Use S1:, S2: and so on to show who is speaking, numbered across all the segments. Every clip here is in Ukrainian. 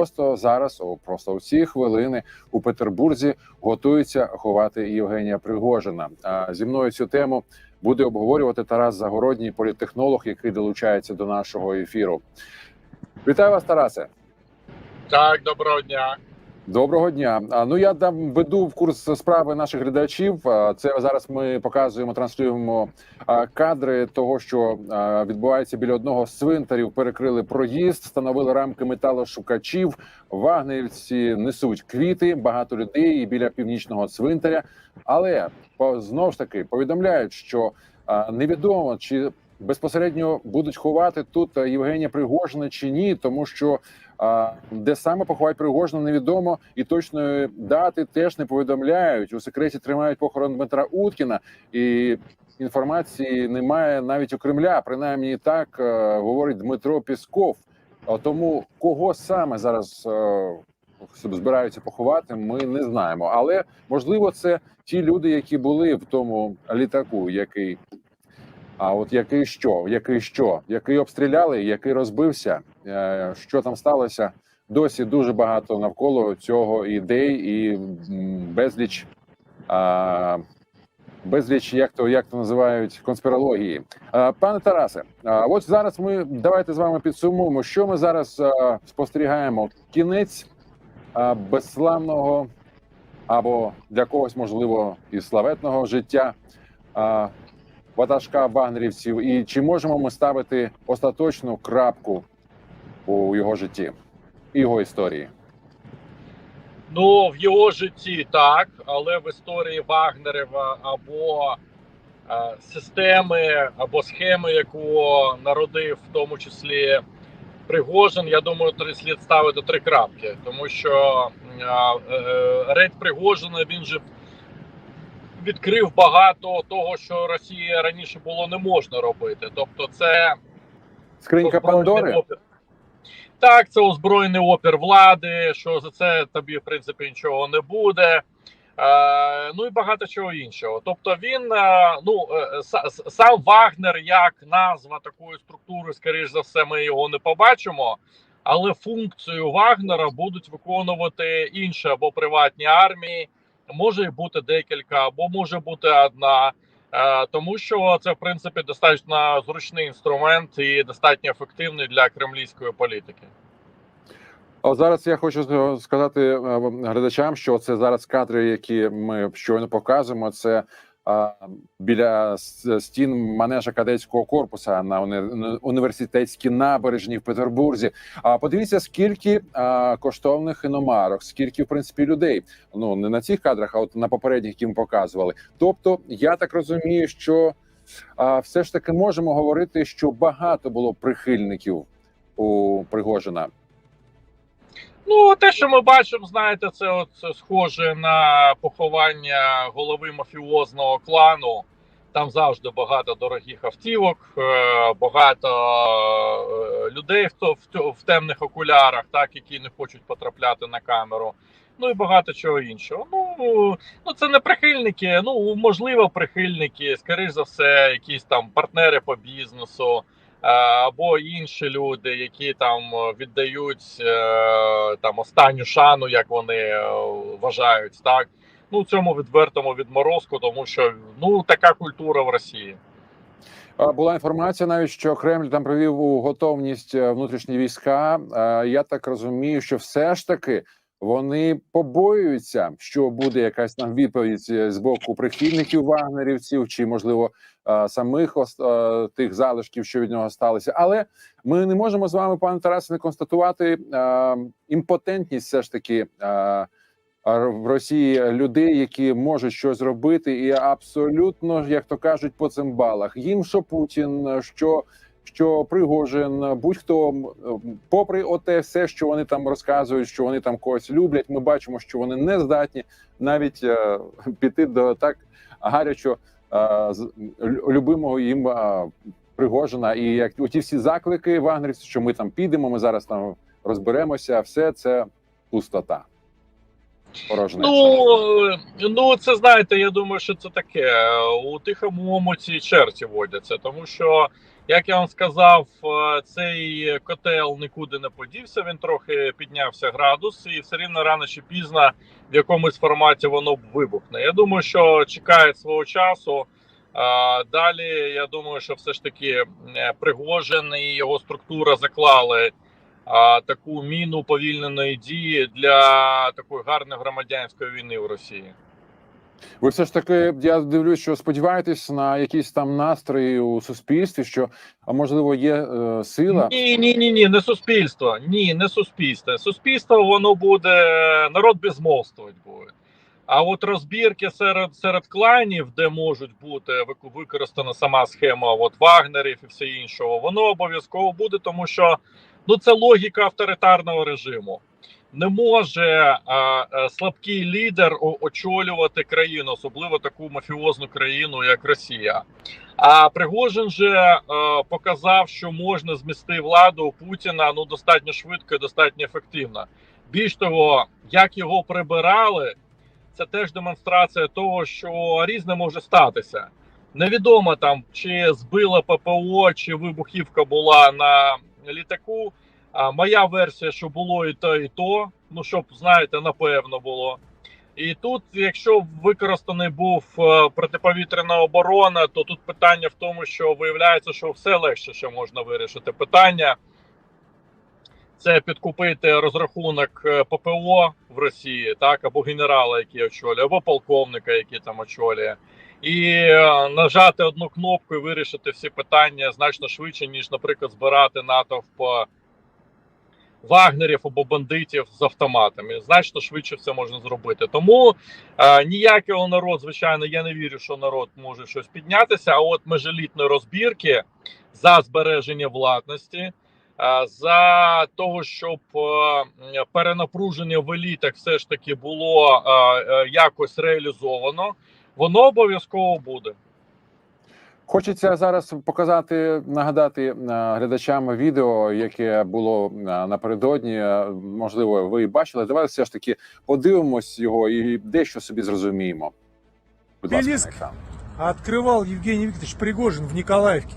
S1: просто зараз, о, просто у ці хвилини у Петербурзі готуються ховати Євгенія Пригожина. А зі мною цю тему буде обговорювати Тарас Загородній, політтехнолог, який долучається до нашого ефіру. Вітаю вас, Тарасе.
S2: Так, доброго дня.
S1: Доброго дня. Ну я дам веду в курс справи наших глядачів. Це зараз ми показуємо, транслюємо кадри того, що відбувається біля одного з цвинтарів. Перекрили проїзд, встановили рамки металошукачів. Вагнерівці несуть квіти, багато людей і біля північного цвинтаря. Але по знову ж таки повідомляють, що невідомо чи безпосередньо будуть ховати тут Євгенія Пригожина чи ні, тому що. Де саме поховають Пригожина, невідомо і точної дати теж не повідомляють. У секреті тримають похорон Дмитра Уткіна, і інформації немає навіть у Кремля. Принаймні так е, говорить Дмитро Пісков. Тому кого саме зараз е, збираються поховати, ми не знаємо. Але можливо, це ті люди, які були в тому літаку, який. А от який що, який що, який обстріляли, який розбився, е, що там сталося? Досі дуже багато навколо цього ідей і безліч, а, безліч, як то як то називають конспірології. А, Пане Тарасе, а, от зараз ми давайте з вами підсумуємо, що ми зараз а, спостерігаємо. Кінець а, безславного або для когось можливо і славетного життя. А, ватажка вагнерівців, і чи можемо ми ставити остаточну крапку у його житті і його історії?
S2: Ну, в його житті так, але в історії Вагнерева або е, системи, або схеми, яку народив в тому числі Пригожин, я думаю, три слід ставити три крапки. Тому що е, е, рейд Пригожина він же відкрив багато того, що Росії раніше було не можна робити. Тобто, це
S1: Скринька Пандори?
S2: опір. Так, це озброєний опір влади, що за це тобі, в принципі, нічого не буде. Е, ну і багато чого іншого. Тобто він, е, ну е, сам Вагнер, як назва такої структури, скоріш за все, ми його не побачимо. Але функцію Вагнера будуть виконувати інші або приватні армії. Може бути декілька, або може бути одна. Е, тому що це в принципі достатньо зручний інструмент і достатньо ефективний для кремлівської політики.
S1: От зараз я хочу сказати е, глядачам, що це зараз кадри, які ми щойно показуємо. Це а, біля стін манежа кадетського корпуса на університетській набережні в Петербурзі. А подивіться, скільки коштовних іномарок, скільки в принципі людей. Ну не на цих кадрах, а от на попередніх, які ми показували. Тобто, я так розумію, що все ж таки можемо говорити, що багато було прихильників у Пригожина.
S2: Ну, те, що ми бачимо, знаєте, це от схоже на поховання голови мафіозного клану. Там завжди багато дорогих автівок, е, багато е, людей в, темних окулярах, так, які не хочуть потрапляти на камеру. Ну і багато чого іншого. Ну, ну це не прихильники, ну можливо, прихильники, скоріш за все, якісь там партнери по бізнесу, або інші люди, які там е, віддають е, там останню шану, як вони е, вважають, так. Ну, цьому відвертому відморозку, тому що ну така культура в Росії.
S1: Була інформація навіть, що Кремль там привів у готовність е, внутрішні війська. Я так розумію, що все ж таки вони побоюються, що буде якась там відповідь е, з боку прихильників вагнерівців, чи можливо е, самих е, тих залишків, що від нього сталися. Але ми не можемо з вами, пане Тарасе, не констатувати е, імпотентність, все ж таки. е, в Росії людей, які можуть щось зробити, і абсолютно, як то кажуть, по цим балах. Їм що Путін, що, що Пригожин, будь-хто, попри оте все, що вони там розказують, що вони там когось люблять. Ми бачимо, що вони не здатні навіть е, піти до так гарячо е, любимого їм Пригожина. І як оті всі заклики вагнерівців, що ми там підемо, ми зараз там розберемося, все це пустота. Порожнеча.
S2: Ну, ну це знаєте, я думаю, що це таке. У тихому омуці черті водяться, тому що Як я вам сказав, е, цей котел нікуди не подівся. Він трохи піднявся градус, і все рівно рано чи пізно в якомусь форматі воно вибухне. Я думаю, що чекає свого часу. Далі я думаю, що все ж таки е, Пригожин і його структура заклали таку міну повільненої дії для такої гарної громадянської війни в Росії.
S1: Ви все ж таки, я дивлюсь, що сподіваєтесь на якісь там настрої у суспільстві, що а можливо є е, сила.
S2: Ні, ні, ні, ні, не суспільство. Ні, не суспільство. Суспільство воно буде народ безмовствувати буде. А от розбірки серед серед кланів, де можуть бути вик- використана сама схема от Вагнерів і все іншого, воно обов'язково буде, тому що ну це логіка авторитарного режиму. Не може а, а, слабкий лідер очолювати країну, особливо таку мафіозну країну, як Росія. А Пригожин же е, показав, що можна змісти владу у Путіна ну достатньо швидко і достатньо ефективно. Більш того, як його прибирали, це теж демонстрація того, що різне може статися. Невідомо там, чи збила ППО, чи вибухівка була на літаку. А моя версія, що було і то, і то. Ну щоб знаєте, напевно було. І тут, якщо використаний був е, протиповітряна оборона, то тут питання в тому, що виявляється, що все легше ще можна вирішити питання. Це підкупити розрахунок е, ППО в Росії, так, або генерала, який очолює, або полковника, який там очолює, і е, нажати одну кнопку і вирішити всі питання значно швидше, ніж, наприклад, збирати натовп е, вагнерів або бандитів з автоматами. Значно швидше все можна зробити. Тому е, ніякого народ, звичайно, я не вірю, що народ може щось піднятися. А от межелітної розбірки за збереження владності, е, за того, щоб е, перенапруження в елітах все ж таки було е, якось реалізовано, воно обов'язково буде.
S1: Хочеться зараз показати, нагадати е, глядачам відео, яке було е, напередодні. Е, Можливо, ви бачили. Давайте все ж таки подивимось його і дещо собі зрозуміємо. Будь ласка, на
S3: Обелиск.
S1: екран.
S3: открывал Евгений Викторович Пригожин в Николаевке.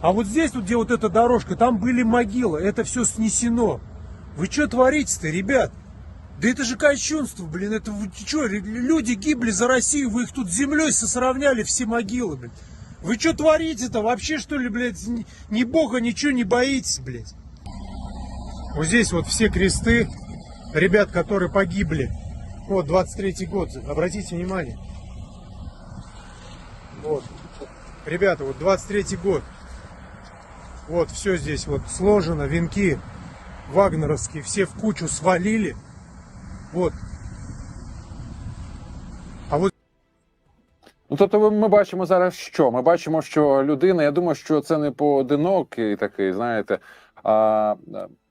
S3: А вот здесь, вот, где вот эта дорожка, там были могилы, это все снесено. Вы что творите-то, ребят? Да это же кощунство, блин, это вы что, люди гибли за Россию, вы их тут с землей сосравняли, все могилы, блин. Вы что творите-то, вообще что ли, блядь, ни, бога, ничего не боитесь, блядь? Вот здесь вот все кресты ребят, которые погибли. Вот, 23-й год, обратите внимание. Вот. Ребята, вот 23-й год. Вот все здесь вот сложено, венки вагнеровские, все в кучу свалили. Вот.
S1: Ну, тобто, ми бачимо зараз, що ми бачимо, що людина. Я думаю, що це не поодинокий такий, знаєте, а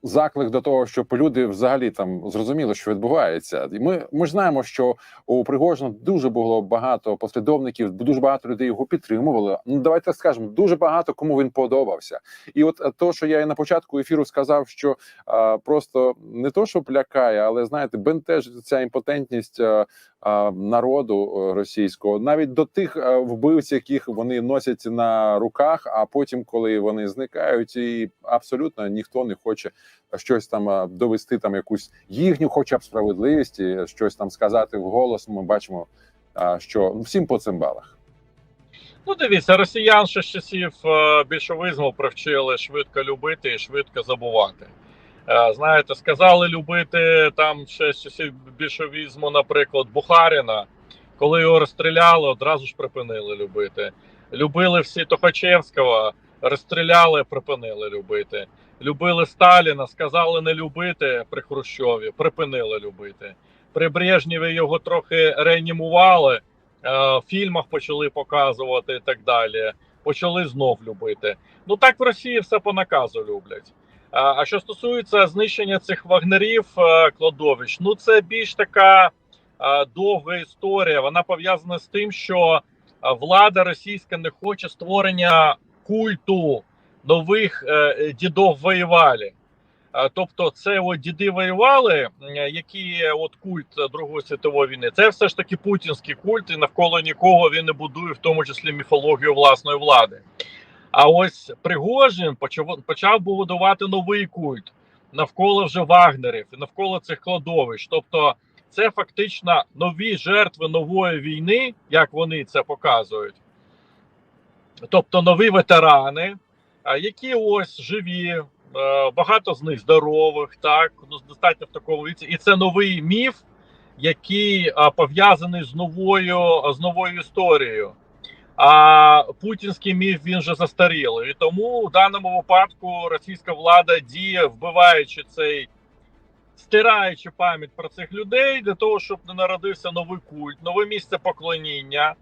S1: заклик до того, щоб люди взагалі там зрозуміли, що відбувається. І ми, ми ж знаємо, що у Пригожина дуже було багато послідовників, дуже багато людей його підтримували. Ну давайте скажемо, дуже багато кому він подобався. І от е, то, що я і на початку ефіру сказав, що а, просто не то, що лякає, але знаєте, бентежить ця імпотентність. а, а, народу е, російського, навіть до тих е, вбивць, яких вони носять на руках, а потім, коли вони зникають, і абсолютно ніхто не хоче щось там е, довести, там якусь їхню, хоча б справедливість, і щось там сказати вголос. Ми бачимо, а, що всім по цимбалах.
S2: Ну, дивіться, росіян ще з часів е, більшовизму привчили швидко любити і швидко забувати. Е, Знаєте, сказали любити там ще з часів більшовізму, наприклад, Бухаріна. Коли його розстріляли, одразу ж припинили любити. Любили всі Тухачевського, розстріляли, припинили любити. Любили Сталіна, сказали не любити при Хрущові, припинили любити. При Брежнєві його трохи реанімували, е, в фільмах почали показувати і так далі. Почали знов любити. Ну так в Росії все по наказу люблять. А що стосується знищення цих вагнерів е, кладовищ, ну це більш така е, довга історія. Вона пов'язана з тим, що влада російська не хоче створення культу нових е, дідов воювали. Е, Тобто, це от діди воювали, які е, от культ Другої світової війни, це все ж таки путінський культ, і навколо нікого він не будує, в тому числі міфологію власної влади. А ось Пригожин почав будувати новий культ навколо вже вагнерів і навколо цих кладовищ. Тобто, це фактично нові жертви нової війни, як вони це показують. Тобто нові ветерани, які ось живі, е, багато з них здорових, так ну достатньо в такому віці, і це новий міф, який пов'язаний з новою з новою історією. А путінський міф він вже застарілий. І тому в даному випадку російська влада діє, вбиваючи цей, стираючи пам'ять про цих людей для того, щоб не народився новий культ, нове місце поклоніння,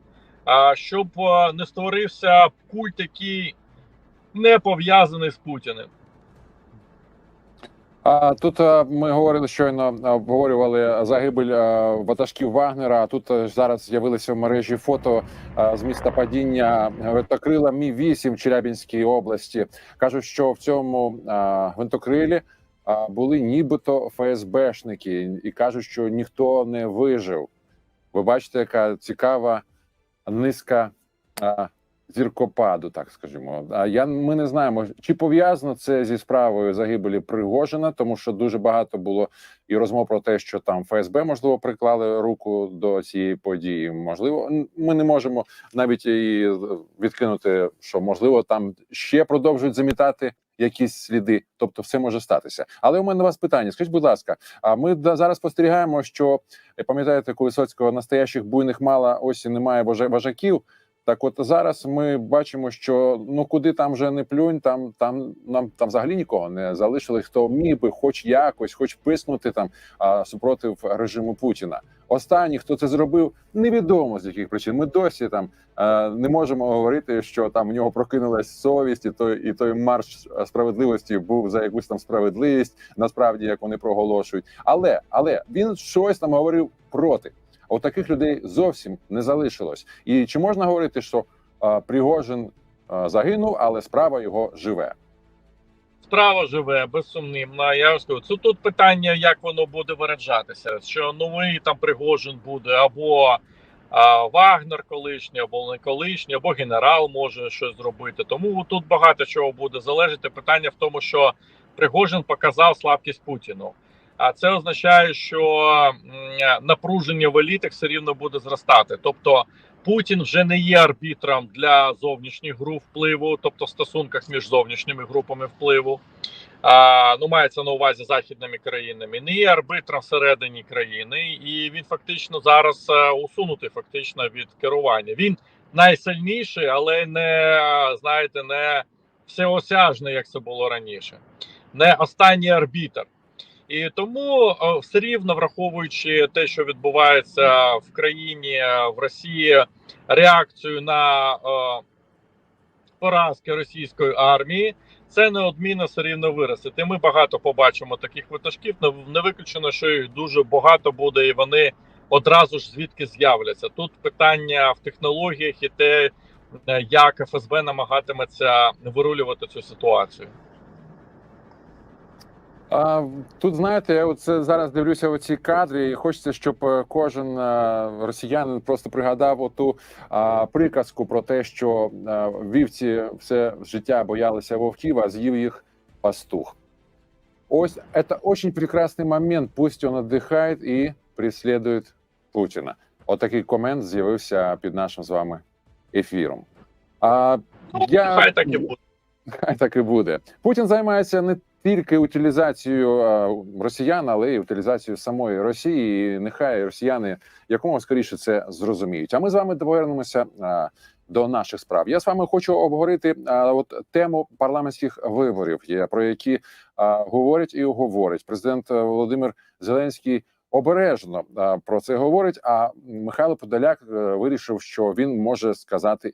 S2: щоб не створився культ, який не пов'язаний з Путіним.
S1: Тут е, ми говорили щойно, е, обговорювали загибель е, ватажків Вагнера. А тут е, зараз з'явилися в мережі фото е, з міста падіння винтокрила Мі 8 в Челябінській області. кажуть, що в цьому е, гвинтокрилі е, були нібито ФСБшники, і кажуть, що ніхто не вижив. Ви бачите, яка цікава низка е, зіркопаду, так скажімо. А я ми не знаємо, чи пов'язано це зі справою загибелі Пригожина, тому що дуже багато було і розмов про те, що там ФСБ можливо приклали руку до цієї події. Можливо, ми не можемо навіть і відкинути, що можливо там ще продовжують замітати. Якісь сліди, тобто все може статися. Але у мене до вас питання. Скажіть, будь ласка, а ми зараз спостерігаємо, що е, пам'ятаєте, коли Соцького настоящих буйних мало ось і немає вожа- вожаків. Так, от зараз ми бачимо, що ну куди там вже не плюнь, там там нам там взагалі нікого не залишили. Хто міг би, хоч якось, хоч писнути там а, супротив режиму Путіна. Останній, хто це зробив, невідомо з яких причин. Ми досі там е, не можемо говорити, що там в нього прокинулась совість, і той і той марш справедливості був за якусь там справедливість, насправді як вони проголошують. Але але він щось там говорив проти. От таких людей зовсім не залишилось. І чи можна говорити, що а, Пригожин а, загинув, але справа його живе?
S2: Справа живе, безсумнівно. Я скажу, це тут питання, як воно буде виражатися. Що новий там Пригожин буде, або а, Вагнер колишній, або не колишній, або генерал може щось зробити. Тому тут багато чого буде залежати. Питання в тому, що Пригожин показав слабкість Путіну. А це означає, що напруження в елітах все рівно буде зростати. Тобто Путін вже не є арбітром для зовнішніх груп впливу, тобто в стосунках між зовнішніми групами впливу. А, ну, мається на увазі західними країнами, не є арбітром всередині країни, і він фактично зараз е, усунутий фактично від керування. Він найсильніший, але не знаєте, не всеосяжний, як це було раніше, не останній арбітр. І тому е, все рівно враховуючи те, що відбувається в країні е, в Росії, реакцію на е, поразки російської армії, це неодмінно все рівно виростить. Ми багато побачимо таких ватажків. Не, не виключено, що їх дуже багато буде, і вони одразу ж звідки з'являться. Тут питання в технологіях і те, е, як ФСБ намагатиметься вирулювати цю ситуацію.
S1: А тут знаєте, я оце зараз дивлюся оці кадри, і хочеться, щоб е, кожен е, росіянин просто пригадав оту а, приказку про те, що а, вівці все життя боялися вовків, а з'їв їх пастух. Ось це дуже прекрасний момент. Пусть він віддихає і преслідує Путіна. Отакий комент з'явився під нашим з вами ефіром. А я
S2: Хай так і буде.
S1: Хай так і буде. Путін займається не тільки утилізацією е, росіян, але й утилізацією самої Росії. І нехай росіяни якомога скоріше це зрозуміють. А ми з вами повернемося е, до наших справ. Я з вами хочу обговорити е, от тему парламентських виборів, про які говорять і говорять. Президент Володимир Зеленський. Обережно про це говорить. А Михайло Подоляк вирішив, що він може сказати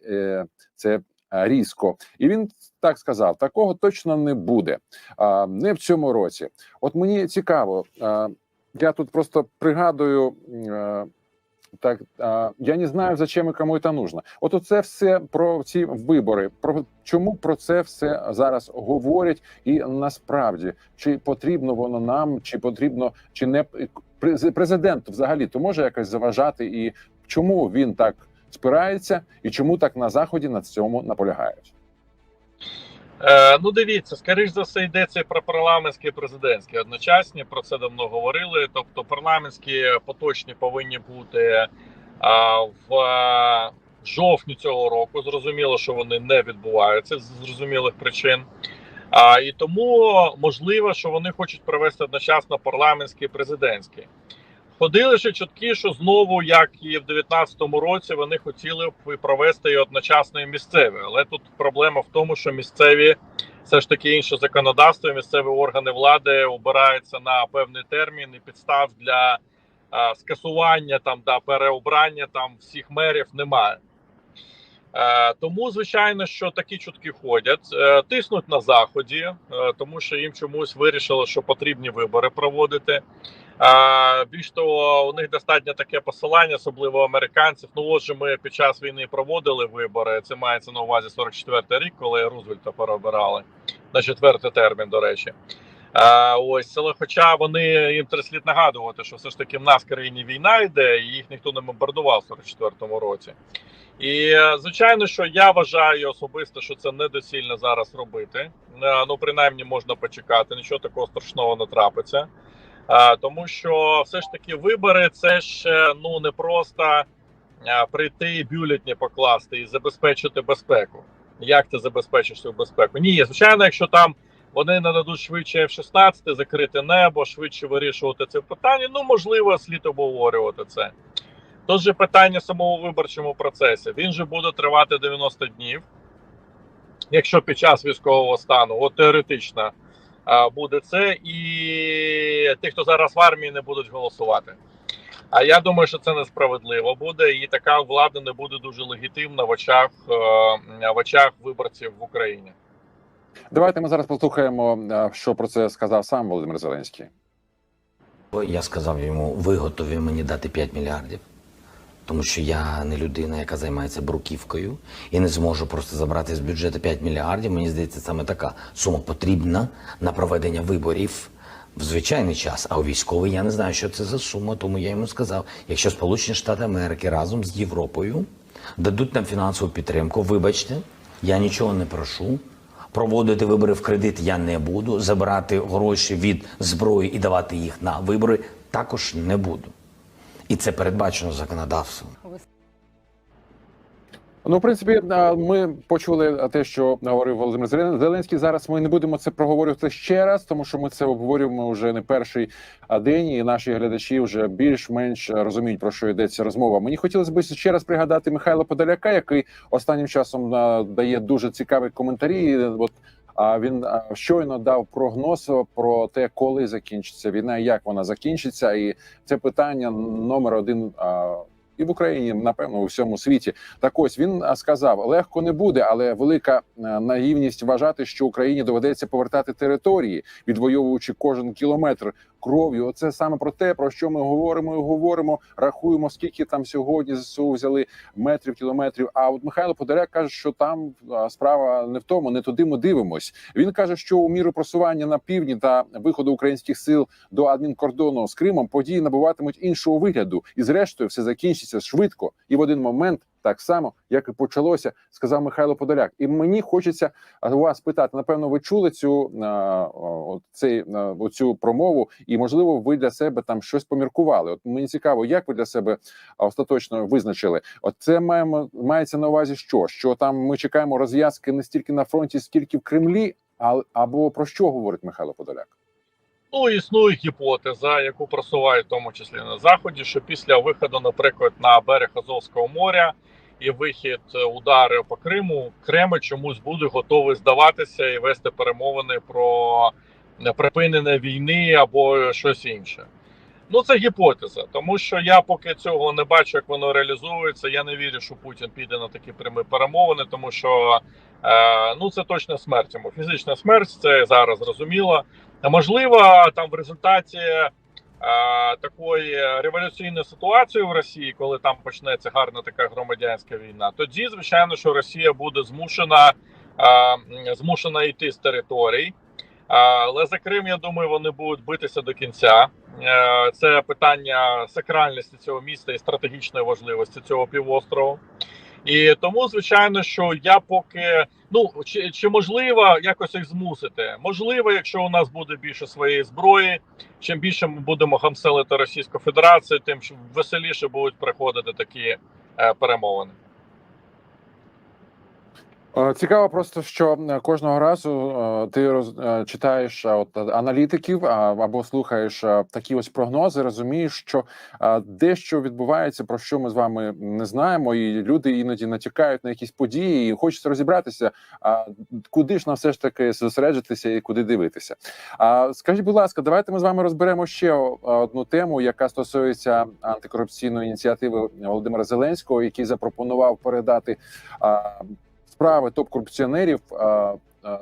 S1: це різко, і він так сказав: такого точно не буде. А, не в цьому році. От мені цікаво, я тут просто пригадую. а, Так, а, я не знаю, зачем і кому це нужно. От оце все про ці вибори. Про чому про це все зараз говорять, і насправді чи потрібно воно нам, чи потрібно, чи не През- президенту взагалі то може якось заважати, і чому він так спирається, і чому так на заході на цьому наполягають?
S2: Е, ну, дивіться, скоріш за все, йдеться про парламентські і президентські одночасні. Про це давно говорили. Тобто, парламентські поточні повинні бути а, в е, жовтні цього року. Зрозуміло, що вони не відбуваються з зрозумілих причин. А, і тому можливо, що вони хочуть провести одночасно парламентські і президентські. Ходили ще чутки, що знову, як і в 2019 році, вони хотіли б провести і одночасно і місцеві. Але тут проблема в тому, що місцеві все ж таки інше законодавство, місцеві органи влади обираються на певний термін і підстав для а, скасування там да переобрання там всіх мерів немає. Е, тому, звичайно, що такі чутки ходять, е, тиснуть на заході, е, тому що їм чомусь вирішили, що потрібні вибори проводити. Більш того, у них достатньо таке посилання, особливо американців. Ну, отже, ми під час війни проводили вибори. Це мається на увазі 44-й рік, коли Рузвельта переобирали на четвертий термін, до речі. Ось, але хоча вони їм треба слід нагадувати, що все ж таки в нас в країні війна йде, і їх ніхто не бомбардував в 44-му році. І звичайно, що я вважаю особисто, що це недоцільно зараз робити. Ну, принаймні, можна почекати, нічого такого страшного не трапиться. Тому що все ж таки вибори це ж е, ну не просто прийти і бюлетні покласти і забезпечити безпеку. Як ти забезпечиш свою безпеку? Ні, звичайно, якщо там вони нададуть швидше F-16, закрити небо, швидше вирішувати це питання. Ну можливо, слід обговорювати це. Тут же питання самого виборчому процесі. Він же буде тривати 90 днів. Якщо під час військового стану, от теоретично буде це, і ті, хто зараз в армії, не будуть голосувати. А я думаю, що це несправедливо буде, і така влада не буде дуже легітимна в очах е, в очах виборців в Україні.
S1: Давайте ми зараз послухаємо, е, що про це сказав сам Володимир Зеленський.
S4: Я сказав йому, ви готові мені дати 5 мільярдів. Тому що я не людина, яка займається бруківкою, і не зможу просто забрати з бюджету 5 мільярдів. Мені здається, саме така сума потрібна на проведення виборів в звичайний час. А у військовий я не знаю, що це за сума. Тому я йому сказав: якщо Сполучені Штати Америки разом з Європою дадуть нам фінансову підтримку, вибачте, я нічого не прошу. Проводити вибори в кредит я не буду. Забирати гроші від зброї і давати їх на вибори також не буду. І це передбачено законодавством.
S1: Ну, в принципі, ми почули те, що говорив Володимир Зелен- Зеленський. Зараз ми не будемо це проговорювати ще раз, тому що ми це обговорюємо вже не перший день, і наші глядачі вже більш-менш розуміють про що йдеться розмова. Мені хотілося б ще раз пригадати Михайла Подоляка, який останнім часом дає дуже цікаві коментарі. От а він щойно дав прогноз про те, коли закінчиться війна, як вона закінчиться, і це питання номер один. І в Україні, напевно, у всьому світі так ось він сказав: легко не буде, але велика е, наївність вважати, що Україні доведеться повертати території, відвоюючи кожен кілометр кров'ю. Оце саме про те, про що ми говоримо і говоримо. Рахуємо, скільки там сьогодні ЗСУ взяли метрів, кілометрів. А от Михайло Подоляк каже, що там справа не в тому, не туди ми дивимось. Він каже, що у міру просування на півдні та виходу українських сил до адмінкордону з Кримом події набуватимуть іншого вигляду, і зрештою все закінчиться швидко і в один момент. Так само, як і почалося, сказав Михайло Подоляк. І мені хочеться вас питати. Напевно, ви чули цю цей оцю промову, і можливо, ви для себе там щось поміркували. От мені цікаво, як ви для себе остаточно визначили. От це маємо мається на увазі, що що там ми чекаємо розв'язки не стільки на фронті, скільки в Кремлі, а або про що говорить Михайло Подоляк?
S2: Ну, існує гіпотеза, яку просувають в тому числі на заході, що після виходу, наприклад, на берег Азовського моря і вихід е, удари по Криму, Кремль чомусь буде готовий здаватися і вести перемовини про е, припинення війни або щось інше. Ну, це гіпотеза, тому що я поки цього не бачу, як воно реалізується. Я не вірю, що Путін піде на такі прямі перемовини, тому що е, ну це точно смерть йому. Фізична смерть, це зараз зрозуміло. Можливо, там в результаті е, такої революційної ситуації в Росії, коли там почнеться гарна така громадянська війна, тоді звичайно, що Росія буде змушена е, змушена йти з територій. Е, Але за Крим, я думаю, вони будуть битися до кінця. Е, Це питання сакральності цього міста і стратегічної важливості цього півострову. І тому, звичайно, що я поки ну чи, чи можливо якось їх змусити? Можливо, якщо у нас буде більше своєї зброї, чим більше ми будемо гамселити Російську Федерацію, тим веселіше будуть приходити такі е, перемовини.
S1: Е, Цікаво, просто що кожного разу е, ти роз е, читаєш от аналітиків або слухаєш такі ось прогнози, розумієш, що дещо відбувається, про що ми з вами не знаємо, і люди іноді натякають на якісь події, і хочеться розібратися, куди ж нам все ж таки зосереджитися і куди дивитися. Скажіть, будь ласка, давайте ми з вами розберемо ще одну тему, яка стосується антикорупційної ініціативи Володимира Зеленського, який запропонував передати. Справи топ-корупціонерів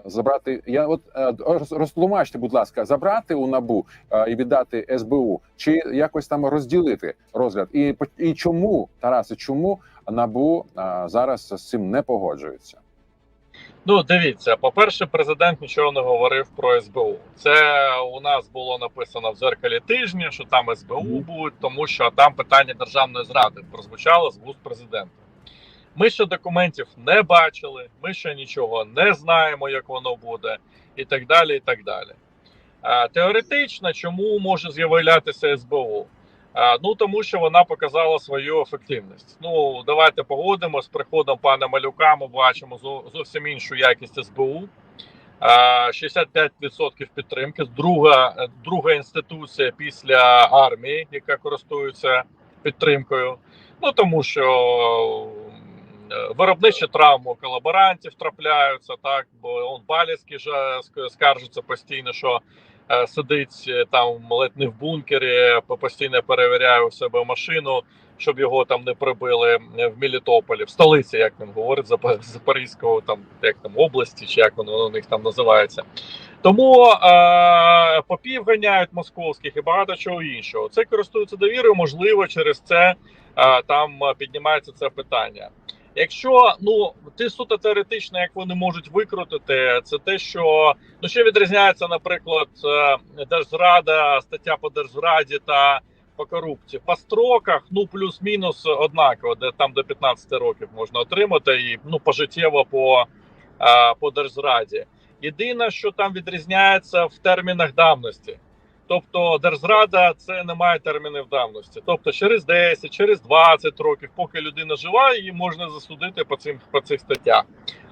S1: забрати. Я от е, розтлумачте, будь ласка, забрати у набу а, і віддати СБУ, чи якось там розділити розгляд? І і чому Тарасе, чому набу а, зараз з цим не погоджується?
S2: Ну, дивіться, по-перше, президент нічого не говорив про СБУ. Це у нас було написано в зеркалі тижня, що там СБУ будуть, тому що там питання державної зради прозвучало з вуст президента. Ми ще документів не бачили, ми ще нічого не знаємо, як воно буде, і так далі. і так далі. А, теоретично, чому може з'являтися СБУ? А, ну тому що вона показала свою ефективність. Ну давайте погодимо з приходом пана Малюка. Ми бачимо зовсім іншу якість СБУ. А, 65% підтримки. Друга, друга інституція після армії, яка користується підтримкою. Ну тому що виробничі травми у колаборантів трапляються, так бо он Баліський же скаржиться постійно, що е, сидить е, там ледь не в бункері, постійно перевіряє у себе машину, щоб його там не прибили е, в Мелітополі, в столиці, як він говорить, Запо- Запорізького там як там області, чи як воно у них там називається. Тому е, попів ганяють московських і багато чого іншого. Це користується довірою, можливо, через це е, там е, піднімається це питання. Якщо ну ти суто теоретично, як вони можуть викрутити, це те, що ну що відрізняється, наприклад, е, держзрада, стаття по держзраді та по корупції по строках, ну плюс-мінус однаково, де там до 15 років можна отримати, і ну пожиттєво по, е, по держзраді. Єдине, що там відрізняється в термінах давності. Тобто держзрада це не має термінів давності. Тобто через 10, через 20 років, поки людина жива, її можна засудити по цим по цих статтях.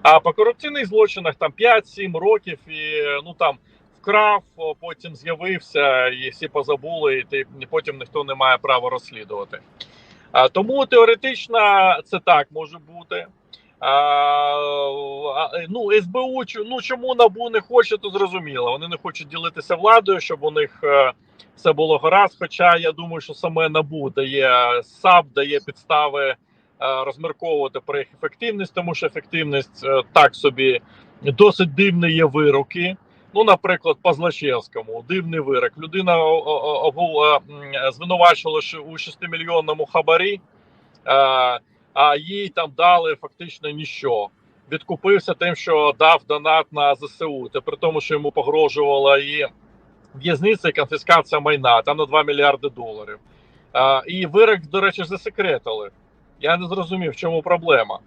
S2: А по корупційних злочинах там 5-7 років і ну там вкрав, потім з'явився, і всі позабули, і ти потім ніхто не має права розслідувати. А, тому теоретично це так може бути. А, а, ну, СБУ, ну чому НАБУ не хоче, то зрозуміло. Вони не хочуть ділитися владою, щоб у них е, все було гаразд. Хоча я думаю, що саме НАБУ дає САП, дає підстави е, розмірковувати про їх ефективність, тому що ефективність е, так собі досить дивні є вироки. Ну, наприклад, по Злачевському дивний вирок. Людина звинувачила що у 6-мільйонному хабарі. Е, а їй там дали фактично ніщо. Відкупився тим, що дав донат на ЗСУ. Це при тому, що йому погрожувала і в'язниця і конфіскація майна там на 2 мільярди доларів. А, і вирок, до речі, засекретили. Я не зрозумів, в чому проблема.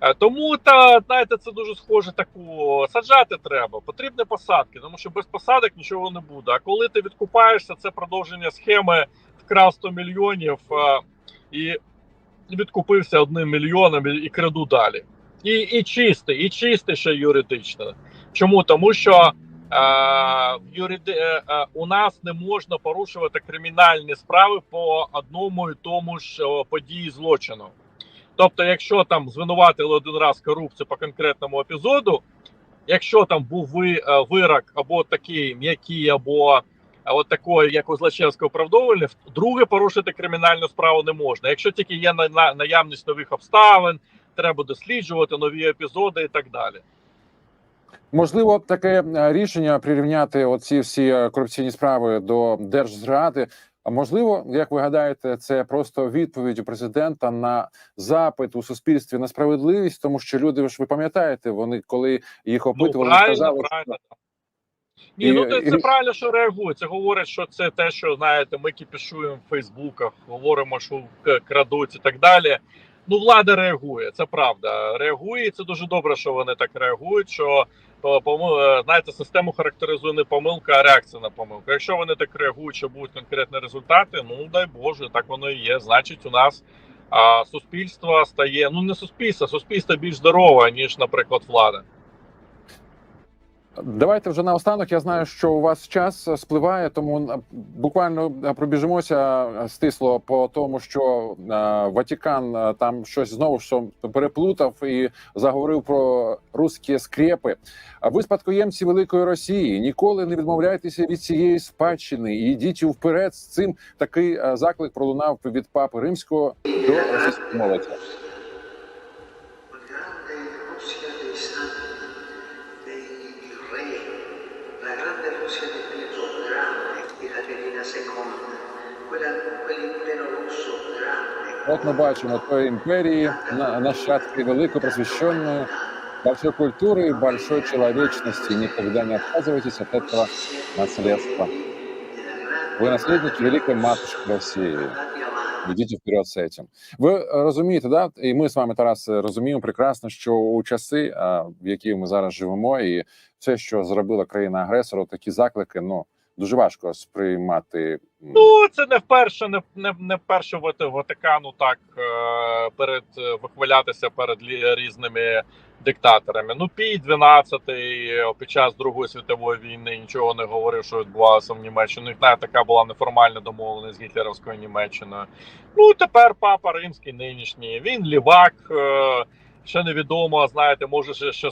S2: Е, Тому та знаєте, це дуже схоже таку саджати треба. Потрібні посадки, тому що без посадок нічого не буде. А коли ти відкупаєшся, це продовження схеми вкрав 100 мільйонів а, і відкупився одним мільйоном і, краду далі. І, і чистий, і чистий ще юридично. Чому? Тому що е, юриди, е, е, у нас не можна порушувати кримінальні справи по одному і тому ж події злочину. Тобто, якщо там звинуватили один раз корупцію по конкретному епізоду, якщо там був е, вирок або такий м'який, або от такої, як у Злачевського оправдовувальне, друге порушити кримінальну справу не можна. Якщо тільки є на, на, наявність нових обставин, треба досліджувати нові епізоди і так далі.
S1: Можливо, таке е, рішення прирівняти оці всі е, корупційні справи до держзради. А можливо, як ви гадаєте, це просто відповідь у президента на запит у суспільстві на справедливість, тому що люди ви ж ви пам'ятаєте, вони коли їх
S2: Ну,
S1: опитували,
S2: правильно,
S1: сказали,
S2: правильно. Ні,
S1: І-
S2: ну це, це
S1: і-
S2: правильно, що реагують. Це говорять, що це те, що знаєте, ми кіпішуємо в Фейсбуках, говоримо, що к- крадуть і так далі. Ну, влада реагує, це правда. Реагує, і це дуже добре, що вони так реагують. Що по- помо- е, знаєте, систему характеризує не помилка, а реакція на помилку. Якщо вони так реагують, що будуть конкретні результати, ну дай Боже, так воно і є. Значить, у нас а, суспільство стає ну не суспільство, суспільство більш здорове, ніж, наприклад, влада.
S1: Давайте вже наостанок. Я знаю, що у вас час спливає, тому е, буквально е, пробіжимося е, стисло по тому, що Ватікан там щось знову що переплутав і заговорив про русські скрепи. А ви спадкоємці великої Росії. Ніколи не відмовляйтеся від цієї спадщини і йдіть вперед з цим. Такий заклик пролунав від папи римського до російської молоді. От ми бачимо тої імперії, на- нащадки великої просвещенної, большой культуры и большой человечности. Никогда не отказывайтесь от этого наследства. Вы наследники великой матушки России. Йдіть вперед з цим. Ви е, розумієте, да? І ми з вами, Тарас, е, розуміємо прекрасно, що у часи, а, в які ми зараз живемо, і все, що зробила країна агресора, такі заклики, ну дуже важко сприймати.
S2: Ну, це не вперше, не, не, не вперше Вати- Ватикану так е, перед е, вихвалятися перед різними диктаторами. Ну, Пій 12 під час Другої світової війни нічого не говорив, що відбувалося в Німеччині. Навіть така була неформальна домовленість з гітлерівською Німеччиною. Ну, тепер папа римський нинішній. Він лівак. Е, ще невідомо, знаєте, може ще, ще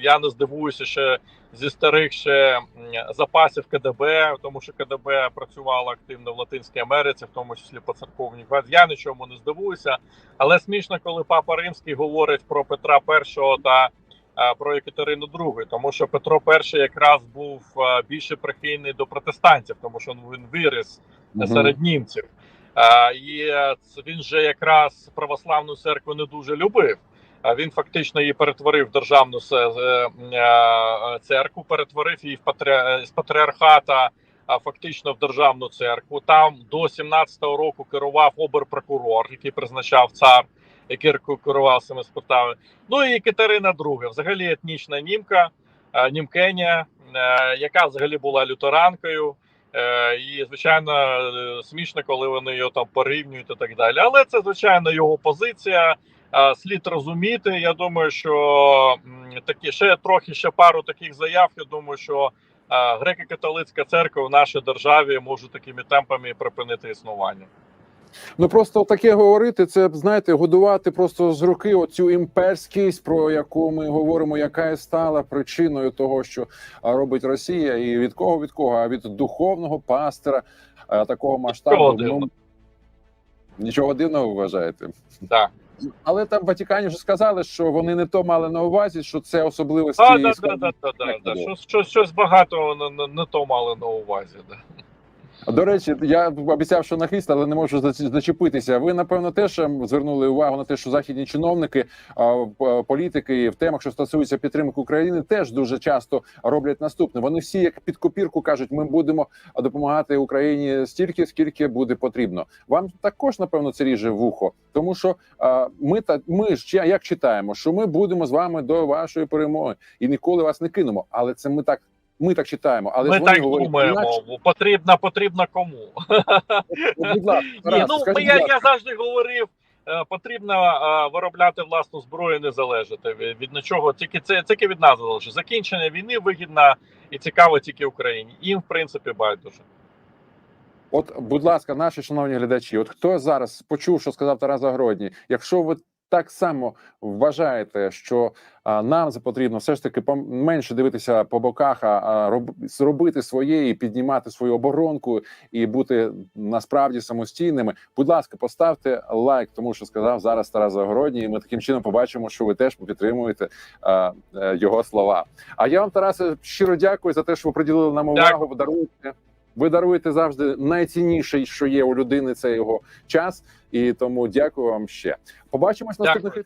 S2: я не здивуюся ще зі старих ще запасів КДБ, тому що КДБ працювало активно в Латинській Америці, в тому числі по церковній квазі. Я нічому не здивуюся, але смішно, коли папа Римський говорить про Петра І та е, про Екатерину II, тому що Петро І якраз був е, більше прихильний до протестантів, тому що він виріс
S1: мгм.
S2: серед німців. Е, І він же якраз православну церкву не дуже любив. Він фактично її перетворив в державну е, е, церкву, перетворив її в патрі... з патріархата фактично в державну церкву. Там до 17-го року керував оберпрокурор, який призначав цар, який керував цими справами. Ну і Катерина II, взагалі етнічна німка, е, німкеня, е, яка взагалі була лютеранкою. Е, І звичайно е, смішно, коли вони його там порівнюють і так далі. Але це звичайно його позиція. Е, Слід розуміти. Я думаю, що такі ще трохи ще пару таких заяв. Я думаю, що е, греко-католицька церква в нашій державі може такими темпами припинити існування.
S1: Ну просто таке говорити, це знаєте, годувати просто з руки оцю імперськість, про яку ми говоримо, яка і стала причиною того, що робить Росія, і від кого від кого? А від духовного пастора такого масштабу.
S2: Нічого дивного.
S1: нічого дивного вважаєте.
S2: Так.
S1: Але там в Ватикані вже сказали, що вони не то мали на увазі, що це особливості.
S2: Да, да, да, да, да, да.
S1: було.
S2: Щось, щось, щось багато не, не то мали на увазі. Да.
S1: До речі, я обіцяв, що на хист, але не можу зач- зачепитися. Ви напевно теж ем, звернули увагу на те, що західні чиновники, політики в темах, що стосуються підтримки України, теж дуже часто роблять наступне. Вони всі, як під копірку, кажуть, ми будемо допомагати Україні стільки, скільки буде потрібно. Вам також напевно це ріже вухо, тому що ми та ми ж як читаємо, що ми будемо з вами до вашої перемоги і ніколи вас не кинемо. Але це ми так. Ми так читаємо, але
S2: Ми так
S1: говорять
S2: думаємо,
S1: інакше.
S2: потрібно, потрібно кому.
S1: Ну, будь ласка,
S2: Ні, ну
S1: скажіть,
S2: я,
S1: будь ласка.
S2: я завжди говорив. е, Потрібно е, виробляти власну зброю, не залежати від, від нічого. Тільки це тільки від нас залежить. Закінчення війни вигідно і цікаво тільки Україні. Їм, в принципі, байдуже.
S1: От, будь ласка, наші шановні глядачі, от хто зараз почув, що сказав Тарас Загородній, якщо ви так само вважаєте, що нам за потрібно все ж таки менше дивитися по боках, а, роб, зробити своє і піднімати свою оборонку і бути насправді самостійними. Будь ласка, поставте лайк, тому що сказав зараз Тарас Загородній. І ми таким чином побачимо, що ви теж підтримуєте е, його слова. А я вам, Тарасе, щиро дякую за те, що ви приділили нам увагу.
S2: Дякую.
S1: Ви даруєте. Завжди найцінніше, що є у людини, це його час. І тому дякую вам ще. Побачимось наступних